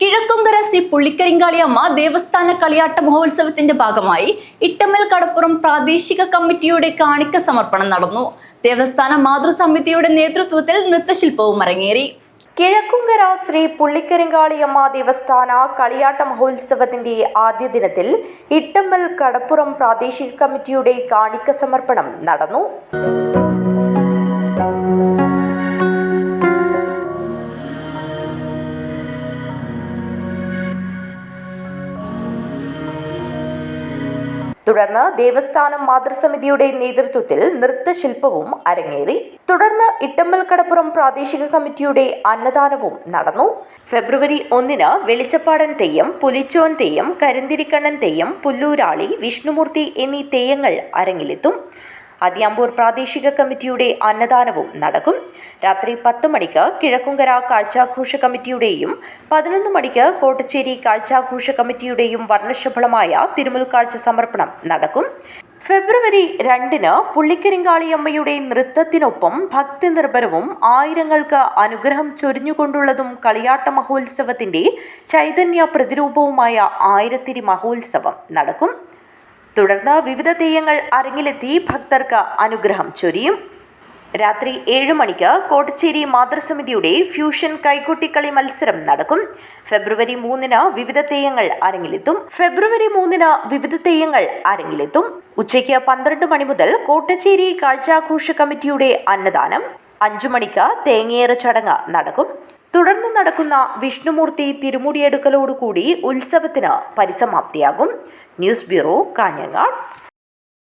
കിഴക്കുങ്കര ശ്രീ പുള്ളിക്കരിങ്കാളിയമ്മ ദേവസ്ഥാന കളിയാട്ട മഹോത്സവത്തിന്റെ ഭാഗമായി ഇട്ടമ്മൽ കടപ്പുറം പ്രാദേശിക കമ്മിറ്റിയുടെ കാണിക്ക സമർപ്പണം നടന്നു. ദേവസ്ഥാന മാതൃസമിതിയുടെ നേതൃത്വത്തിൽ നൃത്തശില്പവും അരങ്ങേറി. കിഴക്കുംകര ശ്രീ പുള്ളിക്കരിങ്കാളിയമ്മ ദേവസ്ഥാന കളിയാട്ട മഹോത്സവത്തിന്റെ ആദ്യ ദിനത്തിൽ ഇട്ടമ്മൽ കടപ്പുറം പ്രാദേശിക കമ്മിറ്റിയുടെ കാണിക്ക സമർപ്പണം നടന്നു. തുടർന്ന് ദേവസ്ഥാനം മാതൃസമിതിയുടെ നേതൃത്വത്തിൽ നൃത്തശില്പവും അരങ്ങേറി. തുടർന്ന് ഇട്ടമ്മൽ കടപ്പുറം പ്രാദേശിക കമ്മിറ്റിയുടെ അന്നദാനവും നടന്നു. ഫെബ്രുവരി ഒന്നിന് വെളിച്ചപ്പാടൻ തെയ്യം പുലിച്ചോൻ തെയ്യം കരിന്തിരിക്കണ്ണൻ തെയ്യം പുല്ലൂരാളി വിഷ്ണുമൂർത്തി എന്നീ തെയ്യങ്ങൾ അരങ്ങിലെത്തും. അതിയാമ്പൂർ പ്രാദേശിക കമ്മിറ്റിയുടെ അന്നദാനവും നടക്കും. രാത്രി പത്ത് മണിക്ക് കിഴക്കുങ്കര കാഴ്ചാഘോഷ കമ്മിറ്റിയുടെയും പതിനൊന്ന് മണിക്ക് കോട്ടച്ചേരി കാഴ്ചാഘോഷ കമ്മിറ്റിയുടെയും വർണശബളമായ തിരുമുൽക്കാഴ്ച സമർപ്പണം നടക്കും. ഫെബ്രുവരി രണ്ടിന് പുള്ളിക്കരിങ്കാളിയമ്മയുടെ നൃത്തത്തിനൊപ്പം ഭക്തി നിർഭരവും ആയിരങ്ങൾക്ക് അനുഗ്രഹം ചൊരിഞ്ഞുകൊണ്ടുള്ളതും കളിയാട്ട മഹോത്സവത്തിന്റെ ചൈതന്യ പ്രതിരൂപവുമായ ആയിരത്തിരി മഹോത്സവം നടക്കും. തുടർന്ന് വിവിധ തെയ്യങ്ങൾ അരങ്ങിലെത്തി ഭക്തർക്ക് അനുഗ്രഹം ചൊരിയും. രാത്രി ഏഴ് മണിക്ക് കോട്ടച്ചേരി മാതൃസമിതിയുടെ ഫ്യൂഷൻ കൈകൊട്ടിക്കളി മത്സരം നടക്കും. ഫെബ്രുവരി മൂന്നിന് വിവിധ തെയ്യങ്ങൾ അരങ്ങിലെത്തും. ഫെബ്രുവരി മൂന്നിന് വിവിധ തെയ്യങ്ങൾ അരങ്ങിലെത്തും. ഉച്ചയ്ക്ക് പന്ത്രണ്ട് മണി മുതൽ കോട്ടച്ചേരി കാഴ്ചാഘോഷ കമ്മിറ്റിയുടെ അന്നദാനം. അഞ്ചു മണിക്ക് തേങ്ങയേറ് ചടങ്ങ് നടക്കും. തുടർന്ന് നടക്കുന്ന വിഷ്ണുമൂർത്തി തിരുമുടിയെടുക്കലോടുകൂടി ഉത്സവത്തിന് പരിസമാപ്തിയാകും. News bureau Kanhangad.